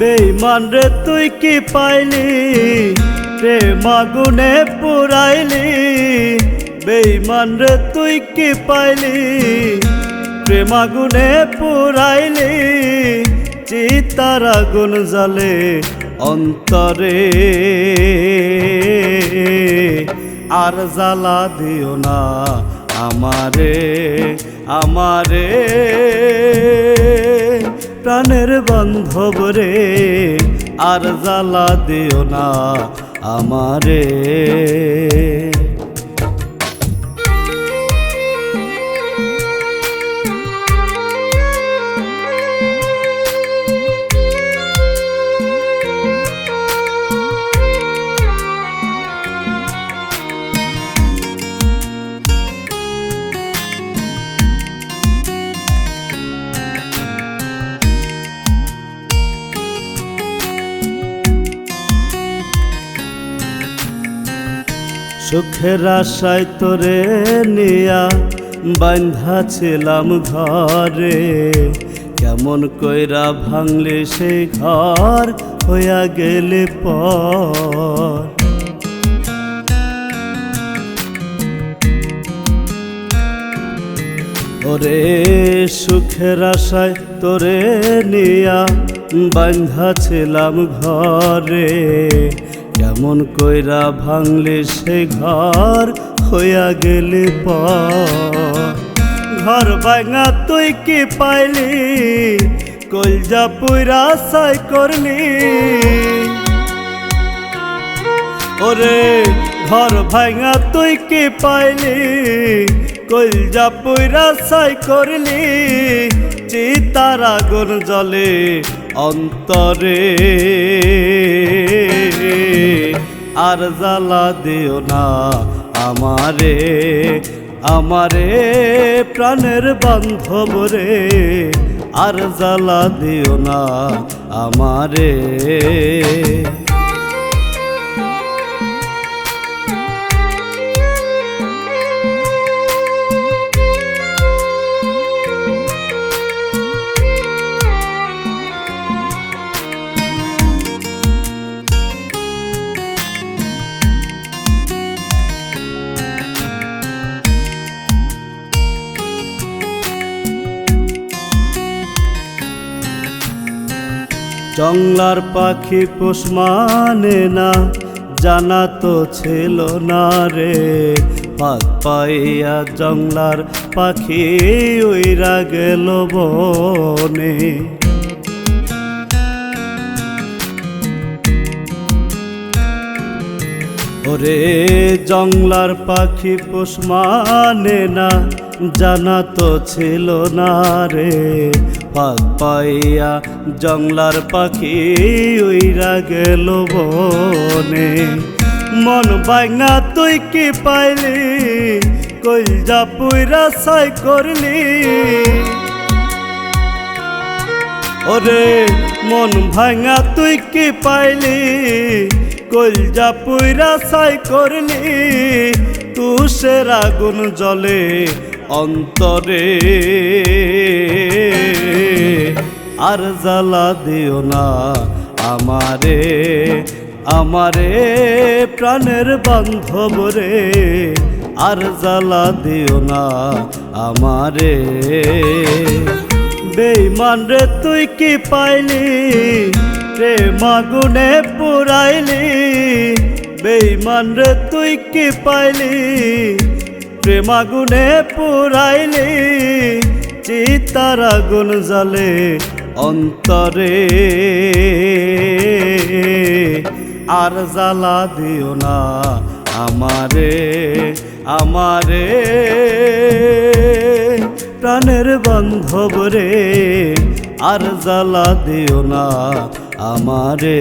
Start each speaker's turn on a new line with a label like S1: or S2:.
S1: বেইমান রে, তুই কি পাইলি? প্রেম আগুনে পুরাইলি। বেইমান রে, তুই কি পাইলি? প্রেম আগুনে পুরাইলি। চিতার আগুন জালে অন্তরে। আর জ্বালা দিও না আমারে আমারে। প্রাণের বান্ধব রে আর জ্বালা দিও না আমারে। সুখের আশায় তোরে নিয়া বান্ধা ছিলাম ঘরে। কেমন কইরা ভাঙলে সেই ঘর হইয়া গেলে পর। ওরে সুখের আশায় তোরে নিয়া বান্ধা ছিলাম ঘরে। কেমন কইরা ভাঙলে সে ঘর হইয়া গেলে ঘর ভাঙা তুই কি পাইলি? কলজা পুরা সাই করলি। ওরে, ঘর ভাঙা তুই কি পাইলি? কলজা পুরা সাই করলি। চিতার আগুন জলে অন্তরে। আর জ্বালা দিও না আমারে আমারে প্রাণের বান্ধব রে আর জ্বালা দিও না আমারে। জংলার পাখি পোষ মানে না, জানা তো ছিল না রে। পাক পাইয়া জংলার পাখি উইরা গেল বনে। ওরে জংলার পাখি পোষ মানে না, জানা তো ছিল না রে। পাক পাইয়া জংলার পাখি উইরা গেল বনে। মন বাঙা তুই কি পাইলি? কইজা পুইরা সাই করলি? ওরে, মন ভাঙা তুই কি পাইলি? কলজা পুইরা সাই করলি, তুষের আগুন জলে অন্তরে। আর জ্বালা দিও না আমারে আমারে প্রাণের বান্ধব রে। আর জ্বালা দিও না আমারে। বেইমান রে, তুই কি পাইলি? প্রেম আগুনে পুরাইলি বেইমান রে তুই কি পাইলি? প্রেম আগুনে পুরাইলি চিতার আগুন জালে অন্তরে? আর জ্বালা দিও না আমারে আমারে। প্রাণের বান্ধব রে, আর জ্বালা দিও না আমারে